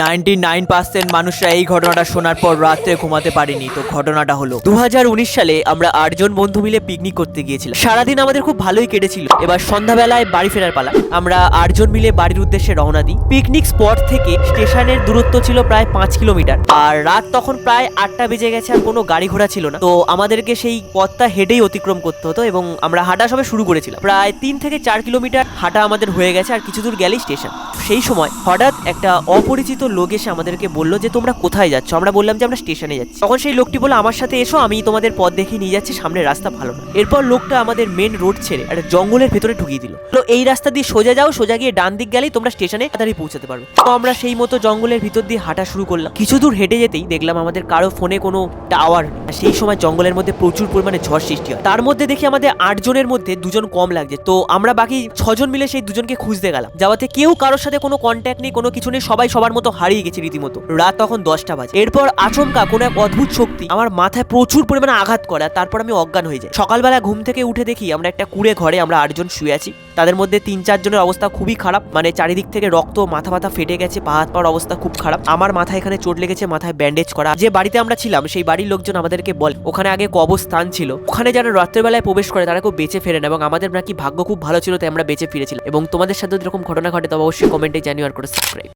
Ninety nine percent মানুষরা এই ঘটনাটা শোনার পর রাত্রে ঘুমাতে পারেনি। তো ঘটনাটা হলো দু হাজার উনিশ সালে আমরা আটজন বন্ধু মিলে পিকনিক করতে গিয়েছিলাম। সারাদিন আমাদের খুব ভালোই কেটেছিল। এবার সন্ধ্যাবেলায় বাড়ি ফেরার পালা। আমরা আটজন মিলে বাড়ির উদ্দেশ্যে রওনা দিই। পিকনিক স্পট থেকে স্টেশনের দূরত্ব ছিল প্রায় পাঁচ কিলোমিটার। আর রাত তখন প্রায় আটটা বেজে গেছে আর কোনো গাড়ি ঘোড়া ছিল না। তো আমাদেরকে সেই পথটা হেঁটেই অতিক্রম করতে হতো এবং আমরা হাঁটা সবে শুরু করেছিলাম। প্রায় তিন থেকে চার কিলোমিটার হাঁটা আমাদের হয়ে গেছে আর কিছু দূর গেলেই স্টেশন সেই সময় হঠাৎ একটা অপরিচিত লোক এসে আমাদেরকে বলল যে, তোমরা কোথায় যাচ্ছ? আমরা বললাম যে, আমরা স্টেশনে যাচ্ছি। তখন সেই লোকটি বলল, আমার সাথে এসো, আমি তোমাদের পথ দেখিয়ে নিয়ে যাচ্ছি সামনের রাস্তা ভালো না। এরপর লোকটা আমাদের মেন রোড ছেড়ে একটা জঙ্গলের ভেতরে ঢুকিয়ে দিল। তো এই রাস্তা দিয়ে সোজা যাও, সোজা গিয়ে ডান দিক গেলেই তোমরা স্টেশনে তাড়াতাড়ি পৌঁছাতে পারবে। তো আমরা সেই মতো জঙ্গলের ভিতর দিয়ে হাঁটা শুরু করলাম। কিছু দূর হেঁটে যেতেই দেখলাম আমাদের কারও ফোনে কোনো টাওয়ার সেই সময় জঙ্গলের মধ্যে প্রচুর পরিমাণে ঝড় সৃষ্টি হয়। তার মধ্যে দেখি আমাদের আটজনের মধ্যে দুজন কম লাগছে। তো আমরা বাকি ছজন মিলে সেই দুজনকে খুঁজতে গেলাম। যাওয়াতে কেউ কারোর সাথে কোনো কন্ট্যাক্ট নেই, কোনো কিছু নেই, সবাই সবার মতো হারিয়ে গেছে রীতিমতো। রাত তখন দশটা বাজে। এরপর আচমকা কোনো এক অদ্ভুত শক্তি আমার মাথায় প্রচুর পরিমাণে আঘাত করে তারপর আমি অজ্ঞান হয়ে যাই। সকালবেলা ঘুম থেকে উঠে দেখি আমরা একটা কুড়ে ঘরে আমরা আটজন শুয়ে আছি। তাদের মধ্যে তিন চারজনের অবস্থা খুবই খারাপ মানে চারিদিক থেকে রক্ত, মাথা মাথা ফেটে গেছে, পা হাত পাওয়ার অবস্থা খুব খারাপ। আমার মাথায় এখানে চোট লেগেছে, মাথায় ব্যান্ডেজ করা। যে বাড়িতে আমরা ছিলাম, সেই বাড়ির লোকজন আমাদেরকে বল, ওখানে আগে কবস্থান ছিল। ওখানে যারা রাত্রেবেলায় প্রবেশ করে, তারা খুব বেঁচে ফেরেন এবং আমাদের নাকি ভাগ্য খুব ভালো ছিল, তাই আমরা বেঁচে ফিরেছিলাম। এবং তোমাদের সাথে এরকম ঘটনা ঘটে, তবে অবশ্যই কমেন্টে জানিও আর করে সাবস্ক্রাইব